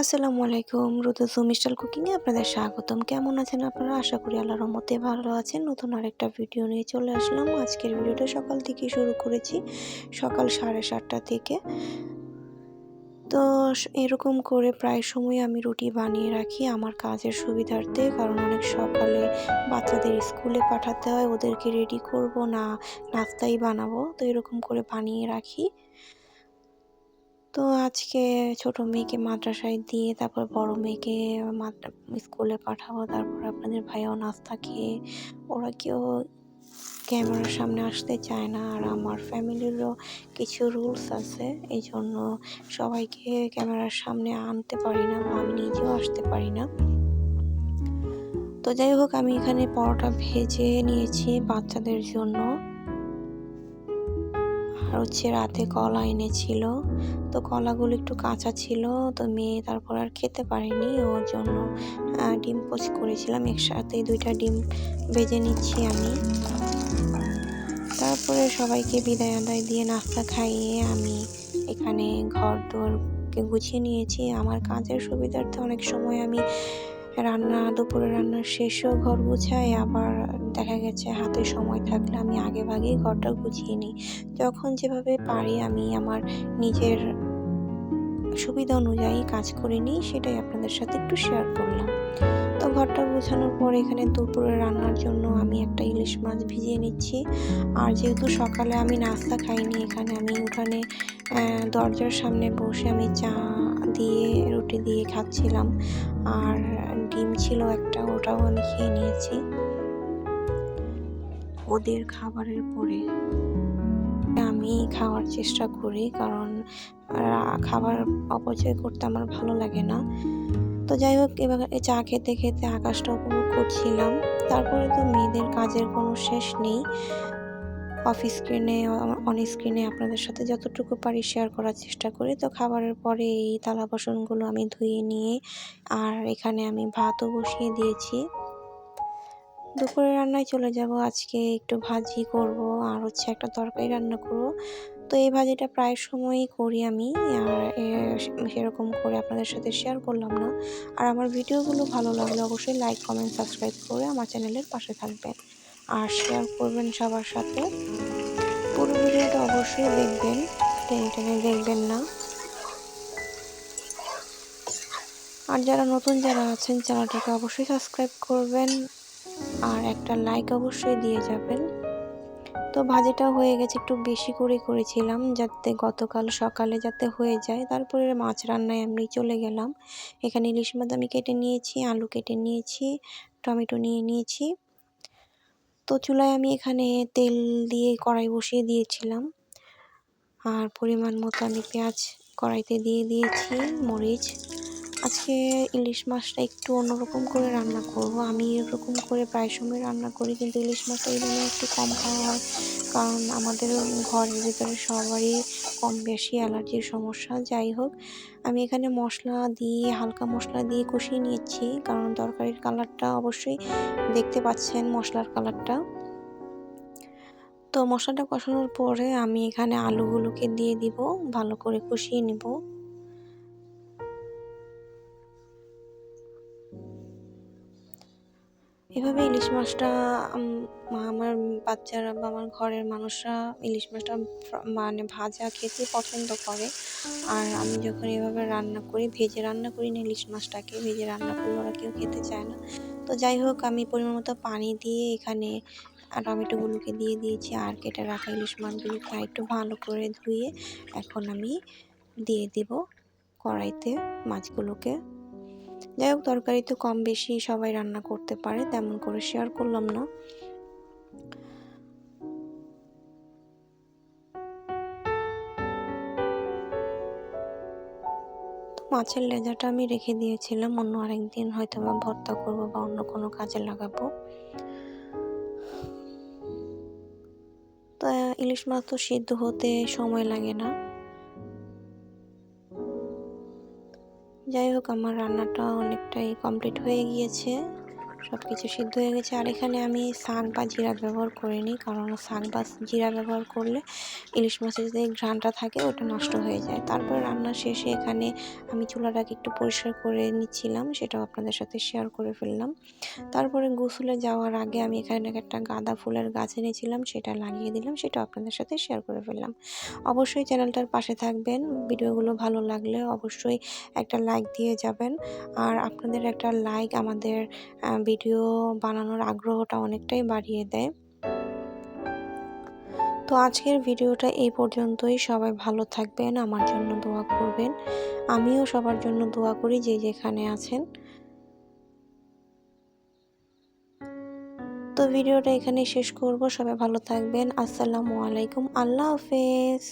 আসসালামু আলাইকুম রুদুসু মিস্টাল কুকিংয়ে আপনাদের স্বাগতম। কেমন আছেন আপনারা? আশা করি আল্লাহর রহমতে ভালো আছেন। নতুন আরেকটা ভিডিও নিয়ে চলে আসলাম। আজকের ভিডিওটা সকাল থেকে শুরু করেছি, সকাল সাড়ে সাতটা থেকে। তো এরকম করে প্রায় সময় আমি রুটি বানিয়ে রাখি আমার কাজের সুবিধার্থে। কারণ অনেক সকালে বাচ্চাদের স্কুলে পাঠাতে হয়, ওদেরকে রেডি করব, না, নাস্তাই বানাবো। তো এরকম করে বানিয়ে রাখি। তো আজকে ছোট মেয়েকে মাদ্রাসায় দিয়ে তারপর বড় মেয়েকে স্কুলে পাঠাবো, তারপর আপনাদের ভাইও নাস্তা খেয়ে, ওরা কেউ ক্যামেরার সামনে আসতে চায় না। আর আমার ফ্যামিলিরও কিছু রুলস আছে, এই জন্য সবাইকে ক্যামেরার সামনে আনতে পারি না বা আমি নিজেও আসতে পারি না। তো যাই হোক, আমি এখানে পরোটা ভেজে নিয়েছি বাচ্চাদের জন্য। আর হচ্ছে রাতে কলা এনেছিল। তো কলাগুলো একটু কাঁচা ছিল, তো মেয়ে তারপর আর খেতে পারেনি। ওর জন্য ডিম পোচ করেছিলাম। একসাথে দুইটা ডিম ভেজে নিচ্ছি আমি। তারপরে সবাইকে বিদায় আদায় দিয়ে নাস্তা খাইয়ে আমি এখানে ঘর দোরকে গুছিয়ে নিয়েছি। আমার কাজের সুবিধার্থে অনেক সময় আমি রান্না, দুপুরে রান্নার শেষও ঘর গুছাই আবার দেখা গেছে হাতে সময় থাকলে আমি আগে ভাগেই ঘরটা গুছিয়ে নিই। যখন যেভাবে পারি আমি আমার নিজের সুবিধা অনুযায়ী কাজ করে নিই, সেটাই আপনাদের সাথে একটু শেয়ার করলাম। তো ঘরটা গোছানোর পর এখানে দুপুরে রান্নার জন্য আমি একটা ইলিশ মাছ ভিজিয়ে নিচ্ছি। আর যেহেতু সকালে আমি নাস্তা খাইনি, এখানে আমি উঠানে দরজার সামনে বসে আমি চা দিয়ে, রুটি দিয়ে খাচ্ছিলাম। আর ডিম ছিল একটা, ওটাও আমি খেয়ে নিয়েছি। ওদের খাবারের পরে আমি খাওয়ার চেষ্টা করি, কারণ খাবার অপচয় করতে আমার ভালো লাগে না। তো যাই হোক, এবার চা খেতে খেতে আকাশটা উপভোগ করছিলাম। তারপরে তো মেয়েদের কাজের কোনো শেষ নেই। অফ স্ক্রিনে অন স্ক্রিনে আপনাদের সাথে যতটুকু পারি শেয়ার করার চেষ্টা করি। তো খাবারের পরে এই থালা বাসনগুলো আমি ধুয়ে নিয়ে আর এখানে আমি ভাতও বসিয়ে দিয়েছি। দুপুরে রান্নায় চলে যাব। আজকে একটু ভাজি করব আর হচ্ছে একটা তরকারি রান্না করব। তো এই ভাজিটা প্রায় সময়ই করি আমি আর সেরকম করে আপনাদের সাথে শেয়ার করলাম না। আর আমার ভিডিওগুলো ভালো লাগলে অবশ্যই লাইক কমেন্ট সাবস্ক্রাইব করে আমার চ্যানেলের পাশে থাকবেন। আর শেয়ার করবেন সবার সাথে। পুরো ভিডিওটা অবশ্যই দেখবেন। টেনে টেনে দেখবেন না। আর যারা নতুন যারা আছেন, চ্যানেলটাকে অবশ্যই সাবস্ক্রাইব করবেন। আর একটা লাইক অবশ্যই দিয়ে যাবেন। তো ভাজিটা হয়ে গেছে, একটু বেশি করে করেছিলাম, যাতে গতকাল সকালে যাতে হয়ে যায়। তারপরে মাছ রান্নায় আমি চলে গেলাম। এখানে ইলিশ মাছ আমি কেটে নিয়েছি, আলু কেটে নিয়েছি, টমেটো নিয়ে নিয়েছি। তো চুলায় আমি এখানে তেল দিয়ে কড়াই বসিয়ে দিয়েছিলাম। আর পরিমাণ মতো আমি পেঁয়াজ কড়াইতে দিয়ে দিয়েছি, মরিচ আজকে ইলিশ মাছটা একটু অন্যরকম করে রান্না করব। আমি এরকম করে প্রায় সময় রান্না করি, কিন্তু ইলিশ মাছটা এই জন্য একটু কম খাওয়া হয়। কারণ আমাদের ঘরের ভিতরে সবারই কম বেশি অ্যালার্জির সমস্যা। যাই হোক, আমি এখানে মশলা দিয়ে, হালকা মশলা দিয়ে কষিয়ে নিয়েছি কারণ তরকারির কালারটা অবশ্যই দেখতে পাচ্ছেন মশলার কালারটা। তো মশলাটা কষানোর পরে আমি এখানে আলুগুলোকে দিয়ে দিব, ভালো করে কষিয়ে নিব। এভাবে ইলিশ মাছটা আমার বাচ্চারা বা আমার ঘরের মানুষরা ইলিশ মাছটা মানে ভাজা খেতে পছন্দ করে। আর আমি যখন এভাবে রান্না করি, ভেজে রান্না করি না ইলিশ মাছটাকে, ভেজে রান্না করলে ওরা কেউ খেতে চায় না। তো যাই হোক, আমি পরিমাণ মতো পানি দিয়ে এখানে টমেটোগুলোকে দিয়ে দিয়েছি আর কেটে রাখা ইলিশ মাছগুলোকে একটু ভালো করে ধুয়ে এখন আমি দিয়ে দিব কড়াইতে মাছগুলোকে। যাই হোক, তরকারি তো কম বেশি সবাই রান্না করতে পারে, তেমন করে শেয়ার করলাম না। মাছের লেজাটা আমি রেখে দিয়েছিলাম, অন্য আরেকদিন হয়তো বা ভর্তা করব বা অন্য কোনো কাজে লাগাবো। তা ইলিশ মাছ তো সিদ্ধ হতে সময় লাগে না। যাই হোক আমার রান্নাটা অনেকটাই কমপ্লিট হয়ে গিয়েছে। সব কিছু সিদ্ধ হয়ে গেছে। আর এখানে আমি শাক বা জিরা ব্যবহার করিনি, কারণ শাক বা জিরা ব্যবহার করলে ইলিশ মাছের যে ঘ্রাণটা থাকে ওটা নষ্ট হয়ে যায়। তারপর রান্না শেষে এখানে আমি চুলাটাকে একটু পরিষ্কার করে নিচ্ছিলাম, সেটাও আপনাদের সাথে শেয়ার করে ফেললাম। তারপরে গোসলে যাওয়ার আগে আমি এখানে একটা গাঁদা ফুলের গাছ এনেছিলাম, সেটা লাগিয়ে দিলাম সেটা আপনাদের সাথে শেয়ার করে ফেললাম। অবশ্যই চ্যানেলটার পাশে থাকবেন, ভিডিওগুলো ভালো লাগলে অবশ্যই একটা লাইক দিয়ে যাবেন। আর আপনাদের একটা লাইক আমাদের ভিডিও বানানোর আগ্রহটা অনেকটাই বাড়িয়ে দেয়। তো আজকের ভিডিওটা এই পর্যন্তই। সবাই ভালো থাকবেন, আমার জন্য দোয়া করবেন। আমিও সবার জন্য দোয়া করি যে যেখানে আছেন। তো ভিডিওটা এখানে শেষ করব। সবাই ভালো থাকবেন। আসসালামু আলাইকুম। আল্লাহ হাফেজ।